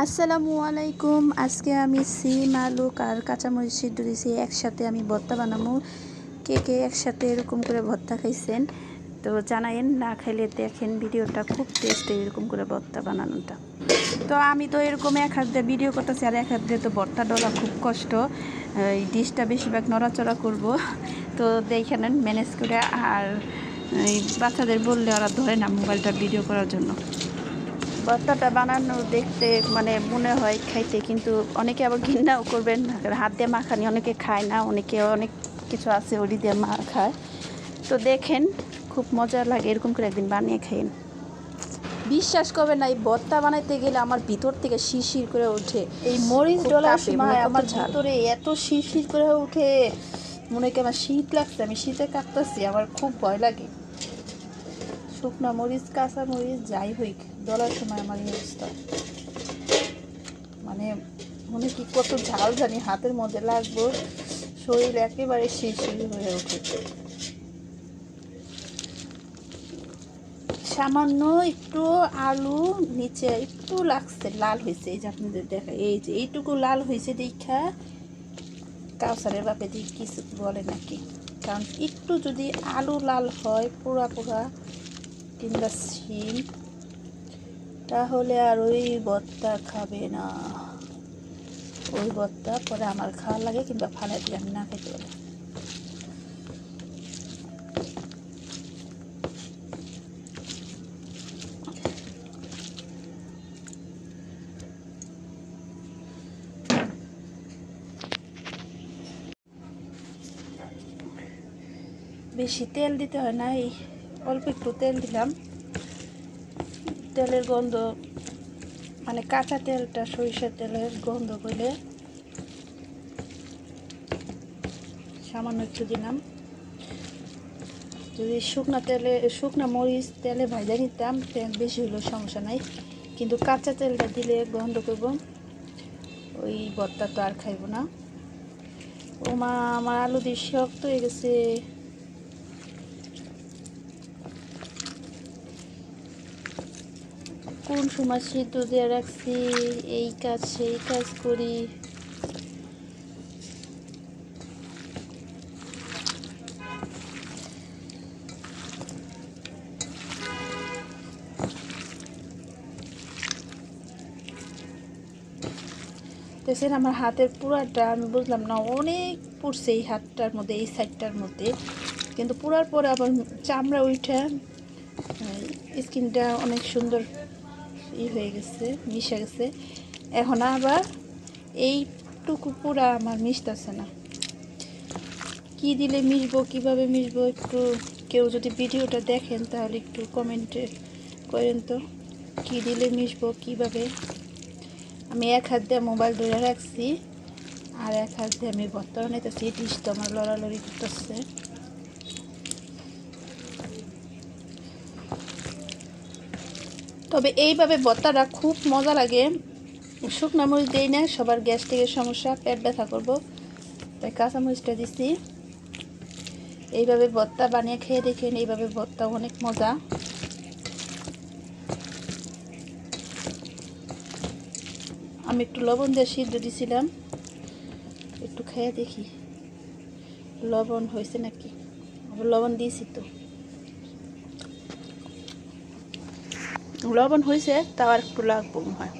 আসসালামু আলাইকুম। আজকে আমি সিম, আলু আর কাঁচামরিচ সিদ্ধ দিয়েছি একসাথে আমি ভর্তা বানাবো। কে কে একসাথে এরকম করে ভর্তা খাইছেন, তো জানাইন না খাইলে দেখেন ভিডিওটা খুব টেস্ট এরকম করে ভর্তা বানানোটা। তো আমি তো এরকম এক হাত দিয়ে ভিডিও করতেছি আর এক হাত দিয়ে তো ভর্তা ডলা খুব কষ্ট। এই ডিশটা বেশিরভাগ নড়াচড়া করব। তো দেখে নেন ম্যানেজ করে। আর এই বাচ্চাদের বললে ওরা ধরে না মোবাইলটা ভিডিও করার জন্য। ভর্তাটা বানানো দেখতে মানে মনে হয় খাইতে কিন্তু অনেকে আবার ঘৃণাও করবেন হাত দিয়ে মাখানি অনেকে খায় না অনেকে অনেক কিছু আছে ওরি দিয়ে মা খায়। তো দেখেন খুব মজা লাগে এরকম করে একদিন বানিয়ে খাইন বিশ্বাস করবে না এই ভর্তা বানাইতে গেলে আমার ভিতর থেকে শিরশির করে ওঠে। এই মরিচ ডলার সময় আমার। ভিতরে এত শিরশির করে উঠে মনে হয় আমার শীত লাগছে আমি শীতে কাঁপতেছি আমার খুব ভয় লাগে। শুকনা মরিচ, কাঁচা মরিচ, যাই হইক ডলার সময় আমার এই অবস্থা মানে মনে কি, কত ঝাল জানি, হাতের মধ্যে লাগবো, শরীর একেবারে শিরশির হয়ে ওঠে। সামান্য একটু আলু, নিচে একটু লাগছে, লাল হয়েছে, এই যে আপনাদের দেখা, এই যে এইটুকু লাল হয়েছে দেখা, কাউসারের বাপে দিয়ে কিছু বলে নাকি। কারণ একটু যদি আলু লাল হয় পুরা পুরা কিংবা শিম তাহলে আর ওই বত্তা খাবে না। ওই বত্তা পরে আমার খাওয়া লাগে কিংবা ফালাই দিয়ে আমি না খেতে পারি। বেশি তেল দিতে হয় না এই অল্প একটু তেল দিলাম। তেলের গন্ধ মানে কাঁচা তেলটা সরিষার তেলের গন্ধ বলে সামান্য একটু দিলাম। যদি শুকনো তেলে, শুকনো মরিচ তেলে ভাজা নিতাম, তেল বেশি হলেও সমস্যা নাই। কিন্তু কাঁচা তেলটা দিলে গন্ধ করব, ওই ভর্তা তো আর খাইব না। ও মা আমার আলু দিয়ে শক্ত হয়ে গেছে। কোন সময় সিদ্ধ দিয়ে রাখছি, এই কাজ, সেই কাজ করি। দেখছেন আমার হাতের পুরাটা, আমি বুঝলাম না, অনেক পুড়ছে এই হাতটার মধ্যে, এই সাইডটার মধ্যে। কিন্তু পুরার পরে আবার চামড়া উঠে স্কিনটা অনেক সুন্দর ই হয়ে গেছে, মিশে গেছে। এখন আবার এইটুকু পুরা আমার মিশতেছে না। কি দিলে মিশবো, কীভাবে মিশবো একটু কেউ যদি ভিডিওটা দেখেন তাহলে একটু কমেন্টে করেন তো। কি দিলে মিশবো, কীভাবে? আমি এক হাত দিয়ে মোবাইল ধরে রাখছি আর এক হাত দিয়ে আমি বর্তমান নিতেছি ডিশটা আমার লড়ালড়ি করতেছে। তবে এইভাবে ভর্তাটা খুব মজা লাগে। শুকনা মরিচ দিই না, সবার গ্যাস্ট্রিকের সমস্যা, পেট ব্যথা করব। তাই কাঁচা মরিচটা দিছি। এইভাবে ভর্তা বানিয়ে খেয়ে দেখেন, এইভাবে ভর্তা অনেক মজা। আমি একটু লবণ দিয়ে সিদ্ধ দিছিলাম। একটু খেয়ে দেখি। লবণ হয়েছে নাকি? লবণ দিয়েছি তো। লবণ হয়েছে তাও আর একটু লাগবো হয়।